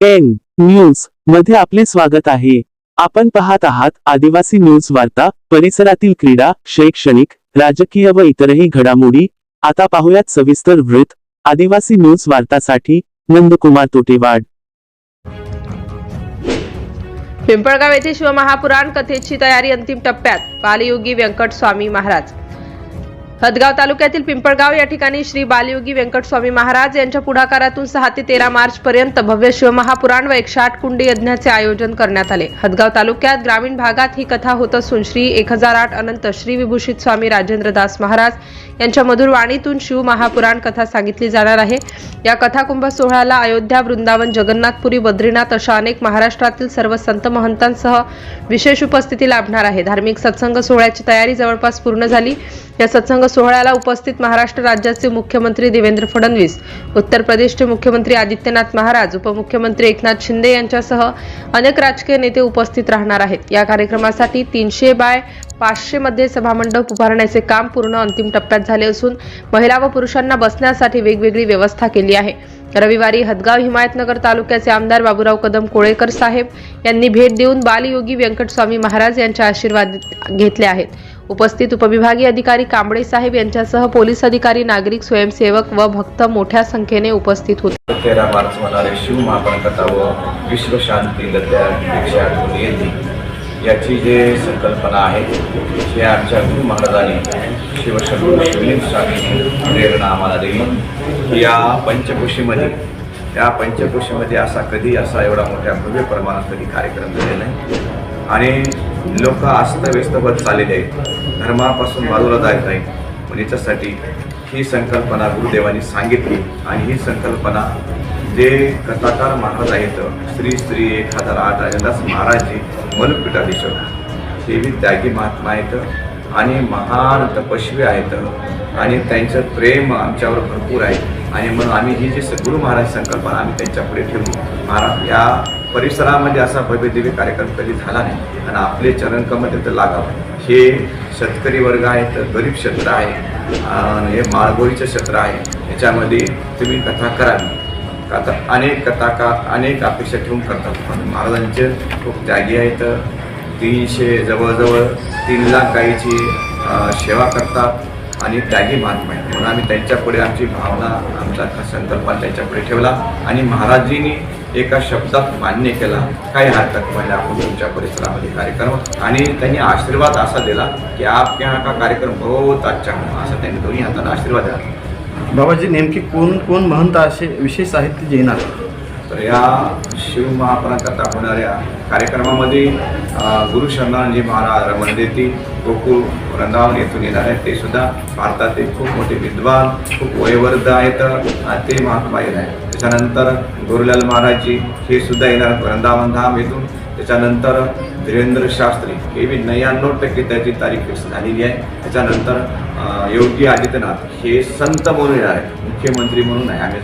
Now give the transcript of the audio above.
N न्यूजमध्ये आपले स्वागत आहे. आपण पाहत आहात आदिवासी न्यूज वार्ता परिसरातील क्रीडा शैक्षणिक राजकीय व इतरही घडामोडी. आता पाहूयात सविस्तर वृत्त. आदिवासी न्यूज वार्तासाठी नंदकुमार तोटेवाड. पिंपळगाव येथे शिवमहापुराण कथेची तयारी अंतिम टप्प्यात. बालयोगी व्यंकट स्वामी महाराज. हदगाव तालुक्यातील पिंपळगाव या ठिकाणी श्री बालयोगी व्यंकटस्वामी महाराज यांच्या पुढाकारातून सहा ते तेरा मार्च पर्यंत भव्य शिवमहापुराण व एकशे आठ कुंडी यज्ञाचे आयोजन करण्यात आले. हदगाव तालुक्यात ग्रामीण भागात ही कथा होत असून श्री एक हजार आठ अनंत श्री विभूषित स्वामी राजेंद्र दास महाराज यांच्या मधुर वाणीतून शिव महापुराण कथा सांगितली जाणार आहे. या कथाकुंभ सोहळ्याला अयोध्या वृंदावन जगन्नाथपुरी बद्रीनाथ अशा अनेक महाराष्ट्रातील सर्व संत महंतांसह विशेष उपस्थिती लाभणार आहे. धार्मिक सत्संग सोहळ्याची तयारी जवळपास पूर्ण झाली. या सत्संग सोहळ्याला उपस्थित महाराष्ट्र राज्याचे मुख्यमंत्री देवेंद्र फडणवीस उत्तर प्रदेशचे मुख्यमंत्री आदित्यनाथ महाराज उपमुख्यमंत्री एकनाथ शिंदे यांच्यासह अनेक राजकीय नेते उपस्थित राहणार आहेत. या कार्यक्रमासाठी तीनशे बाय पाचशे मध्ये सभामंडप उभारण्याचे काम पूर्ण अंतिम टप्प्यात झाले असून महिला व पुरुषांना बसण्यासाठी वेगवेगळी व्यवस्था केली आहे. रविवारी हदगाव हिमायतनगर तालुक्याचे आमदार बाबूराव कदम कोळेकर साहेब यांनी भेट देऊन बालयोगी व्यंकटस्वामी महाराज यांच्या आशीर्वाद घेतले आहेत. उपस्थित उपविभागीय अधिकारी कांबळे साहेब यांच्यासह पोलीस अधिकारी नागरिक स्वयंसेवक व भक्त मोठ्या संख्येने उपस्थित होते. तेरा मार्च होणारे शिव महापणकथा व विश्वशांती लत्या दीक्षा येते. याची जे संकल्पना आहे हे आमच्या गुरु महाराजांनी शिवशंभू शिवलिंग स्वामींनी प्रेरणा आम्हाला दिली. या पंचकोशीमध्ये या पंचकोशीमध्ये असा कधी असा एवढा मोठ्या भव्य प्रमाणात कधी कार्यक्रम झालेला नाही. आणि लोक अस्तव्यस्त होत चाललेले आहेत. धर्मापासून बाजूला जात नाही पण याच्यासाठी ही संकल्पना गुरुदेवांनी सांगितली आणि ही संकल्पना जे कथाकार महाराज आहेत श्री श्री एक हजार आठ राजदास महाराजजी मनुपीठाधीश्वर ते बी त्यागी महात्मा आहेत आणि महान तपस्वी आहेत. आणि त्यांचं प्रेम आमच्यावर भरपूर आहे. आणि म्हणून आम्ही ही जी स- गुरु महाराज संकल्पना आम्ही त्यांच्या पुढे ठेवली. महाराज या परिसरामध्ये असा भव्य दिव्य कार्यक्रम कधी झाला नाही. आणि आपले चरणकमध्ये तिथं लागावं. हे शेतकरी वर्ग आहेत गरीब क्षेत्र आहे. आणि हे माळगोळीचं क्षेत्र आहे. याच्यामध्ये तुम्ही कथा करावी कथा अनेक कथाकार अनेक अपेक्षा ठेवून करतात. पण महाराजांचे खूप त्यागी आहेत. तीनशे जवळजवळ तीन लाख गाईची सेवा करतात. आणि त्यागी महात्मा आहेत. म्हणून आम्ही त्यांच्यापुढे आमची भावना आमचा संकल्प त्यांच्यापुढे ठेवला आणि महाराजींनी एका शब्दात मान्य केला काही हरकत म्हणजे आपण तुमच्या परिसरामध्ये कार्यक्रम. आणि त्यांनी आशीर्वाद असा दिला की आपके का कार्यक्रम बहुत अच्छा हो असं त्यांनी दोन्ही हाताला आशीर्वाद दिला. बाबाजी नेमकी कोण कोण महंत असे विशेष साहित्य जे येणार तर या शिवमहापराकरता होणाऱ्या कार्यक्रमामध्ये गुरु शरणानजी महाराज रमणदेती गोकुळ वृंदावन येथून येणार आहेत. ते सुद्धा भारतातील खूप मोठे विद्वान खूप वयवर्ध आहेत आणि ते महात्मा येणार आहेत. त्याच्यानंतर गुरुलाल महाराजजी हे सुद्धा येणार वृंदावन धाम येथून. त्याच्यानंतर धीरेंद्र शास्त्री हे बी नव्याण्णव टक्के त्याची तारीख फिक्स झालेली आहे. त्याच्यानंतर योगी आदित्यनाथ हे संत म्हणून येणार आहेत. मुख्यमंत्री म्हणून आहे आम्ही